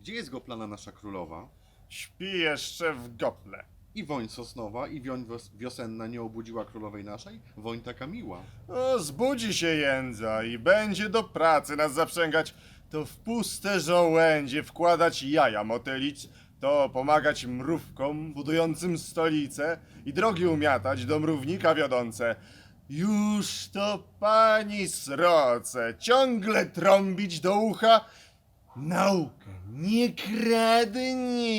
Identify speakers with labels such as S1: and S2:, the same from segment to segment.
S1: Gdzie jest goplana nasza królowa?
S2: Śpi jeszcze w gople.
S1: I woń sosnowa, i wios- wiosenna nie obudziła królowej naszej? Woń taka miła.
S2: O, zbudzi się jędza i będzie do pracy nas zaprzęgać. To w puste żołędzie wkładać jaja motylić, to pomagać mrówkom budującym stolice i drogi umiatać do mrównika wiodące. Już to pani sroce ciągle trąbić do ucha. Naukę nie kradnij.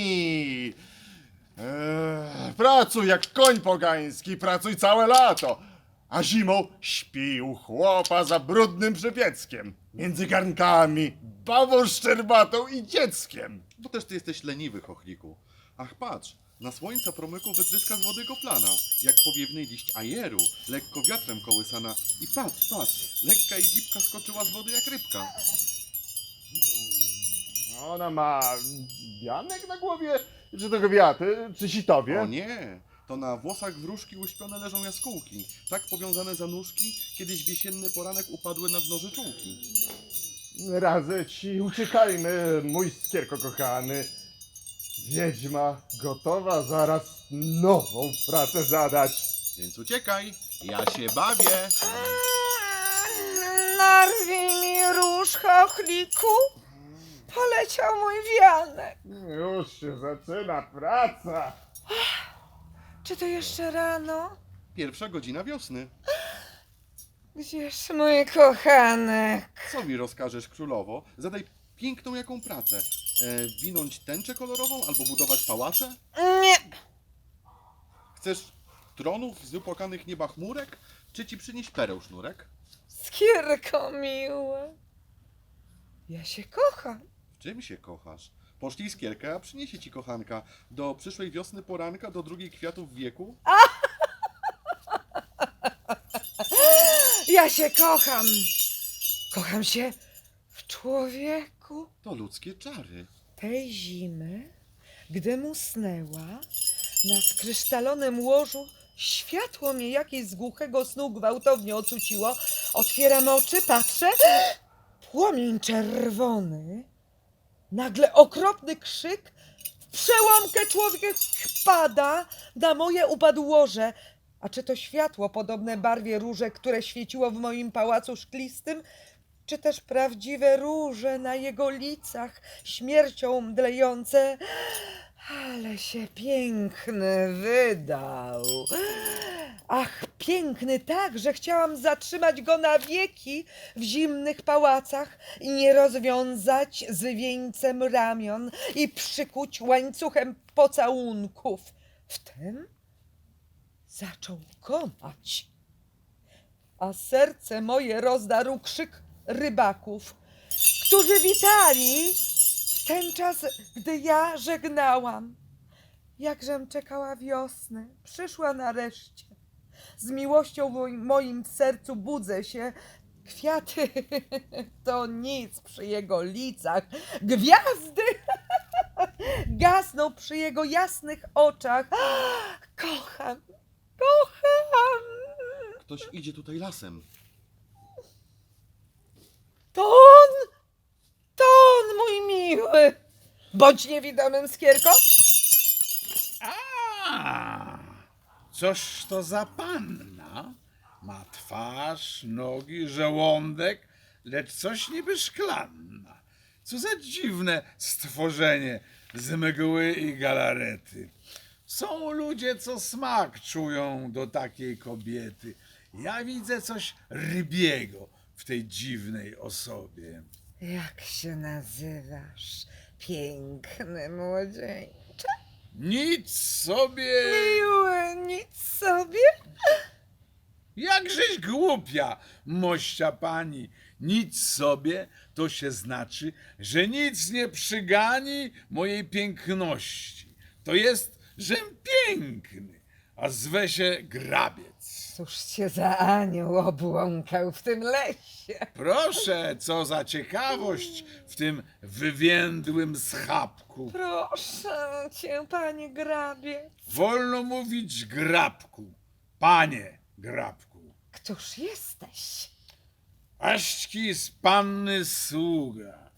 S2: Eee, pracuj jak koń pogański, pracuj całe lato. A zimą śpi u chłopa za brudnym przypieckiem. Między garnkami, babą szczerbatą i dzieckiem.
S1: Bo też ty jesteś leniwy, chochliku. Ach, patrz, na słońca promyku wytryska z wody goplana, jak powiewny liść ajeru, lekko wiatrem kołysana. I patrz, patrz, lekka i gibka skoczyła z wody jak rybka.
S2: Ona ma wianek na głowie, czy to gwiaty, czy sitowie?
S1: O nie, to na włosach wróżki uśpione leżą jaskółki, tak powiązane za nóżki, kiedyś w jesienny poranek upadły na dno życzółki.
S2: Radzę ci, uciekajmy, mój skierko kochany. Wiedźma gotowa zaraz nową pracę zadać.
S1: Więc uciekaj, ja się bawię.
S3: Narwij mi róż, chochliku. Poleciał mój wianek.
S2: Już się zaczyna praca.
S3: Czy to jeszcze rano?
S1: Pierwsza godzina wiosny.
S3: Gdzież mój kochanek?
S1: Co mi rozkażesz, królowo? Zadaj piękną jaką pracę. E, winąć tęczę kolorową albo budować pałace?
S3: Nie,
S1: Chcesz tronów z wypłakanych nieba chmurek? Czy ci przynieść pereł sznurek?
S3: skierko miłe. Ja się kocham.
S1: Czym się kochasz? Poszlij skierkę, a przyniesie ci kochanka. Do przyszłej wiosny poranka, do drugiej kwiatów wieku.
S3: Ja się kocham. Kocham się w człowieku.
S1: To ludzkie czary.
S3: Tej zimy, gdy mu snęła, na skrysztalonym łożu światło mnie jakieś z głuchego snu gwałtownie ocuciło. Otwieram oczy, patrzę. Płomień czerwony. Nagle okropny krzyk. W przełomkę człowiek pada na moje upadł łoże. A czy to światło podobne barwie róże, które świeciło w moim pałacu szklistym, czy też prawdziwe róże na jego licach, śmiercią mdlejące. Ale się piękny wydał. Ach, piękny tak, że chciałam zatrzymać go na wieki w zimnych pałacach i nie rozwiązać z wieńcem ramion i przykuć łańcuchem pocałunków. Wtem zaczął komać a serce moje rozdarł krzyk rybaków, którzy witali w ten czas, gdy ja żegnałam. Jakżem czekała wiosny, przyszła nareszcie. Z miłością w moim, sercu budzę się. Kwiaty to nic przy jego licach. Gwiazdy gasną przy jego jasnych oczach. Kocham, kocham.
S1: Ktoś idzie tutaj lasem.
S3: To on! To on, mój miły! Bądź niewidomym skierko.
S4: A, coż to za panna? Ma twarz, nogi, żołądek, lecz coś niby szklanna. Co za dziwne stworzenie z mgły i galarety. Są ludzie, co smak czują do takiej kobiety. Ja widzę coś rybiego w tej dziwnej osobie.
S3: Jak się nazywasz, piękny młodzieńcze?
S4: Nic sobie!
S3: Miły, nic sobie.
S4: Jakżeś głupia, mościa pani. Nic sobie to się znaczy, że nic nie przygani mojej piękności. To jest, żem piękny, a zwę się grabiec.
S3: Cóż cię za anioł obłąkał w tym lesie?
S4: Proszę, co za ciekawość w tym wywiędłym schabku.
S3: Proszę cię, panie grabie.
S4: Wolno mówić grabku, panie grabku.
S3: Któż jesteś?
S4: Aśćki z panny sługa.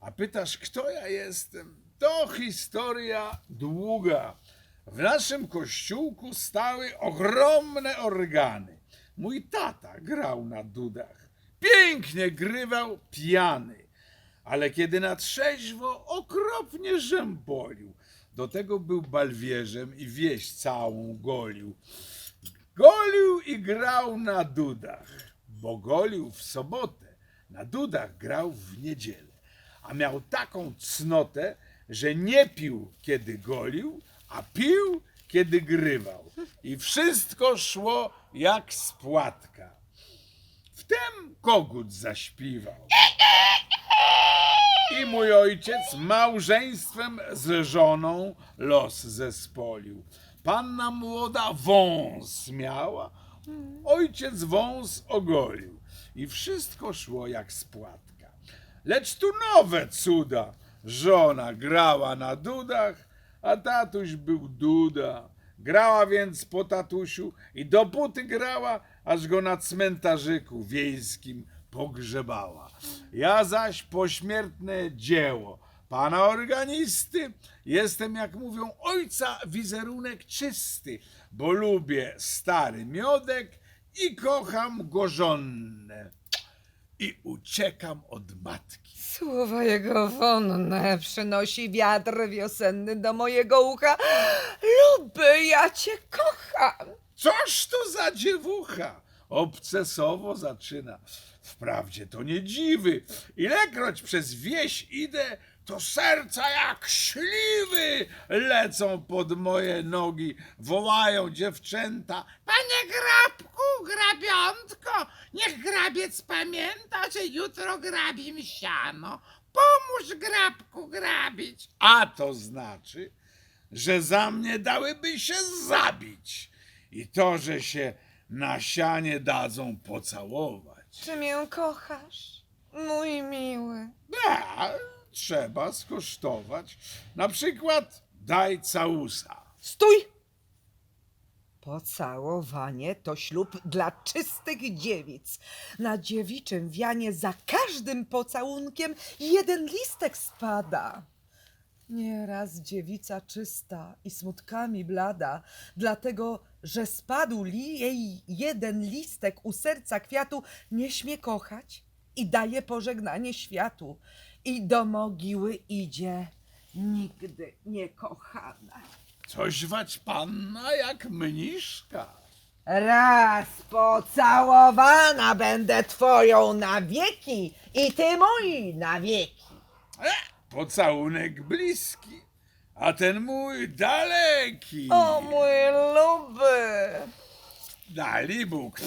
S4: A pytasz, kto ja jestem? To historia długa. W naszym kościółku stały ogromne organy. Mój tata grał na dudach. Pięknie grywał pijany. Ale kiedy na trzeźwo okropnie rzępolił. Do tego był balwierzem i wieś całą golił. Golił i grał na dudach, bo golił w sobotę, na dudach grał w niedzielę. A miał taką cnotę, że nie pił, kiedy golił, a pił, kiedy grywał. I wszystko szło jak z płatka. Wtem kogut zaśpiwał. I mój ojciec małżeństwem z żoną los zespolił. Panna młoda wąs miała, ojciec wąs ogolił. I wszystko szło jak z płatka. Lecz tu nowe cuda. Żona grała na dudach, a tatuś był duda. Grała więc po tatusiu i dopóty grała, aż go na cmentarzyku wiejskim pogrzebała. Ja zaś pośmiertne dzieło pana organisty jestem, jak mówią, ojca wizerunek czysty, bo lubię stary miodek i kocham gorzonne i uciekam od matki.
S3: Słowa jego wonne przynosi wiatr wiosenny do mojego ucha. Luby, ja cię kocham.
S4: Coż to za dziewucha? Obcesowo zaczyna. Wprawdzie to nie dziwy. Ilekroć przez wieś idę, to serca jak śliwy lecą pod moje nogi. Wołają dziewczęta.
S5: Panie grabku, grabiątko, niech grabiec pamięta, że jutro grabim siano. Pomóż grabku grabić.
S4: A to znaczy, że za mnie dałyby się zabić. I to, że się na sianie dadzą pocałować.
S3: Czy mię kochasz, mój miły?
S4: A, trzeba skosztować. Na przykład daj całusa.
S3: Stój! Pocałowanie to ślub dla czystych dziewic. Na dziewiczym wianie za każdym pocałunkiem jeden listek spada. Nieraz dziewica czysta i smutkami blada, dlatego, że spadł jej jeden listek u serca kwiatu, nie śmie kochać i daje pożegnanie światu. I do mogiły idzie nigdy niekochana.
S4: Coś wać panna jak mniszka.
S3: Raz pocałowana będę twoją na wieki i ty mój na wieki.
S4: E, pocałunek bliski, a ten mój daleki.
S3: O mój luby.
S4: Dali Bóg.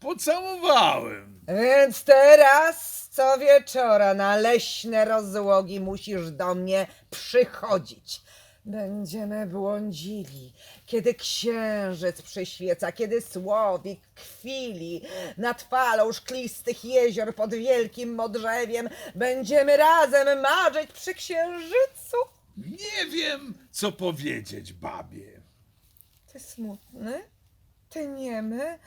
S4: Pocałowałem.
S3: Więc teraz co wieczora na leśne rozłogi musisz do mnie przychodzić. Będziemy błądzili, kiedy księżyc przyświeca, kiedy słowik kwili nad falą szklistych jezior pod wielkim modrzewiem. Będziemy razem marzyć przy księżycu.
S4: Nie wiem, co powiedzieć babie.
S3: Ty smutny? Ty niemy?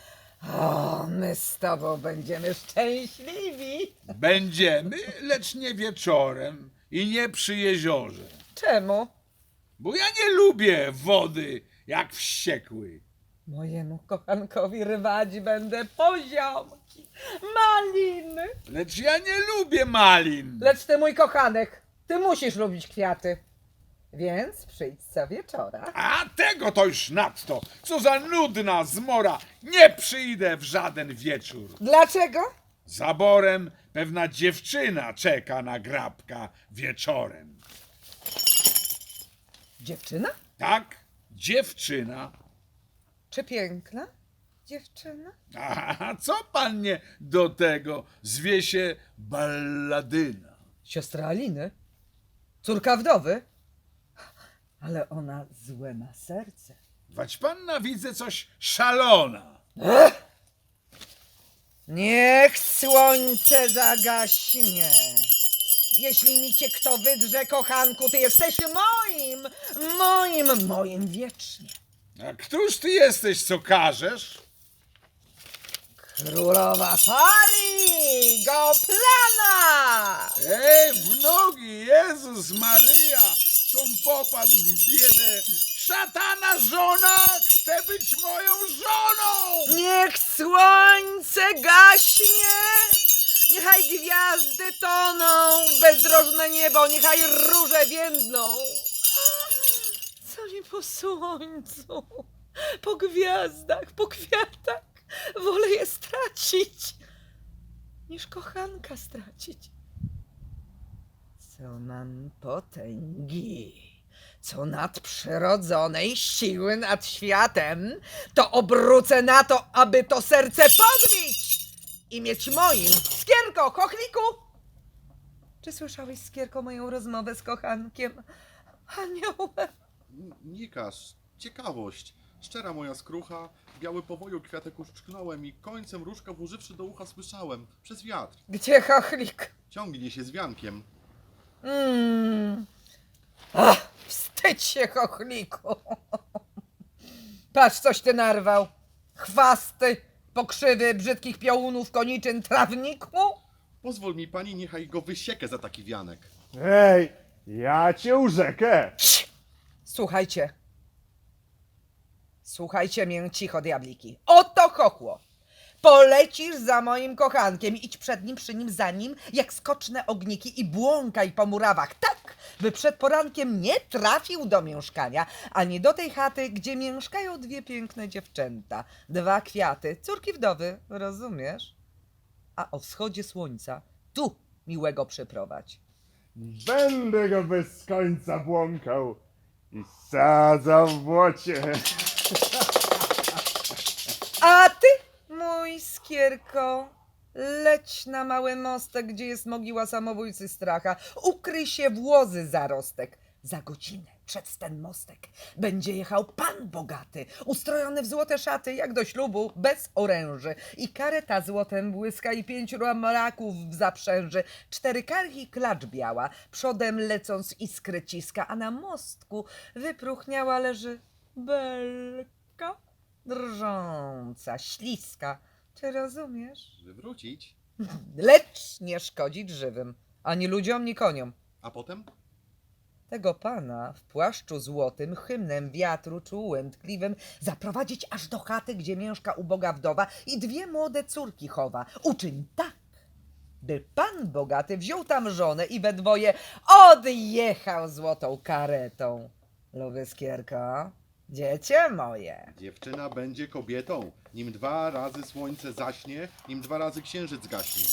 S3: O, my z tobą będziemy szczęśliwi.
S4: Będziemy, lecz nie wieczorem i nie przy jeziorze.
S3: Czemu?
S4: Bo ja nie lubię wody jak wściekły.
S3: Mojemu kochankowi rwać będę poziomki, maliny.
S4: Lecz ja nie lubię malin.
S3: Lecz ty mój kochanek, ty musisz lubić kwiaty. Więc przyjdź co wieczora.
S4: A tego to już nadto. Co za nudna zmora. Nie przyjdę w żaden wieczór.
S3: Dlaczego?
S4: Zaborem pewna dziewczyna czeka na grabka wieczorem.
S3: Dziewczyna?
S4: Tak, dziewczyna.
S3: Czy piękna? Dziewczyna?
S4: A co pannie do tego zwie się balladyna?
S3: Siostra Aliny? Córka wdowy? Ale ona złe ma serce.
S4: Wać panna widzę coś szalona.
S3: Niech słońce zagaśnie. Jeśli mi cię kto wydrze, kochanku, ty jesteś moim, moim, moim wiecznie.
S4: A któż ty jesteś, co każesz?
S3: Królowa pali! Go plana!
S4: Ej, w nogi, Jezus Maryja! Tą popadł w biedę. Szatana żona chce być moją żoną!
S3: Niech słońce gaśnie! Niechaj gwiazdy toną, bezdrożne niebo, niechaj róże więdną. Co nie po słońcu, po gwiazdach, po kwiatach, wolę je stracić, niż kochanka stracić. Co mam potęgi, co nadprzyrodzonej siły nad światem, to obrócę na to, aby to serce podbić i mieć moim. Skierko, kochliku! Czy słyszałeś, Skierko, moją rozmowę z kochankiem? Aniołem.
S1: N- Nikasz, ciekawość. Szczera moja skrucha, biały powoju kwiatek uszczknąłem i końcem różka włożywszy do ucha słyszałem, przez wiatr.
S3: Gdzie chochlik?
S1: Ciągnie się z wiankiem.
S3: Mm. Ach, wstydź się, chochliku. Patrz, coś ty narwał. Chwasty, pokrzywy brzydkich piołunów, koniczyn, trawniku.
S1: Pozwól mi pani, niechaj go wysiekę za taki wianek.
S2: Ej, ja cię urzekę!
S3: Słuchajcie. Słuchajcie mnie cicho, diabliki. Oto chochło. Polecisz za moim kochankiem, idź przed nim, przy nim, za nim, jak skoczne ogniki i błąkaj po murawach, tak, by przed porankiem nie trafił do mieszkania, ani do tej chaty, gdzie mieszkają dwie piękne dziewczęta, dwa kwiaty, córki wdowy, rozumiesz? A o wschodzie słońca tu miłego przyprowadź.
S2: Będę go bez końca błąkał i sadzał w błocie.
S3: Mój skierko, leć na mały mostek, gdzie jest mogiła samobójcy stracha. Ukryj się w łozy zarostek. Za godzinę przed ten mostek będzie jechał pan bogaty, ustrojony w złote szaty, jak do ślubu, bez oręży. I kareta złotem błyska i pięciu ramaraków w zaprzęży. Cztery karki klacz biała, przodem lecąc iskry ciska, a na mostku wypróchniała leży belka drżąca, śliska. Czy rozumiesz?
S1: Wywrócić,
S3: Lecz nie szkodzić żywym, ani ludziom, ani koniom.
S1: a potem
S3: Tego pana w płaszczu złotym, hymnem wiatru czułym, tkliwym, zaprowadzić aż do chaty, gdzie mieszka uboga wdowa i dwie młode córki chowa. Uczyń tak, by pan bogaty wziął tam żonę i we dwoje odjechał złotą karetą. Lubię dziecię moje.
S1: dziewczyna będzie kobietą. Nim dwa razy słońce zaśnie, nim dwa razy księżyc gaśnie.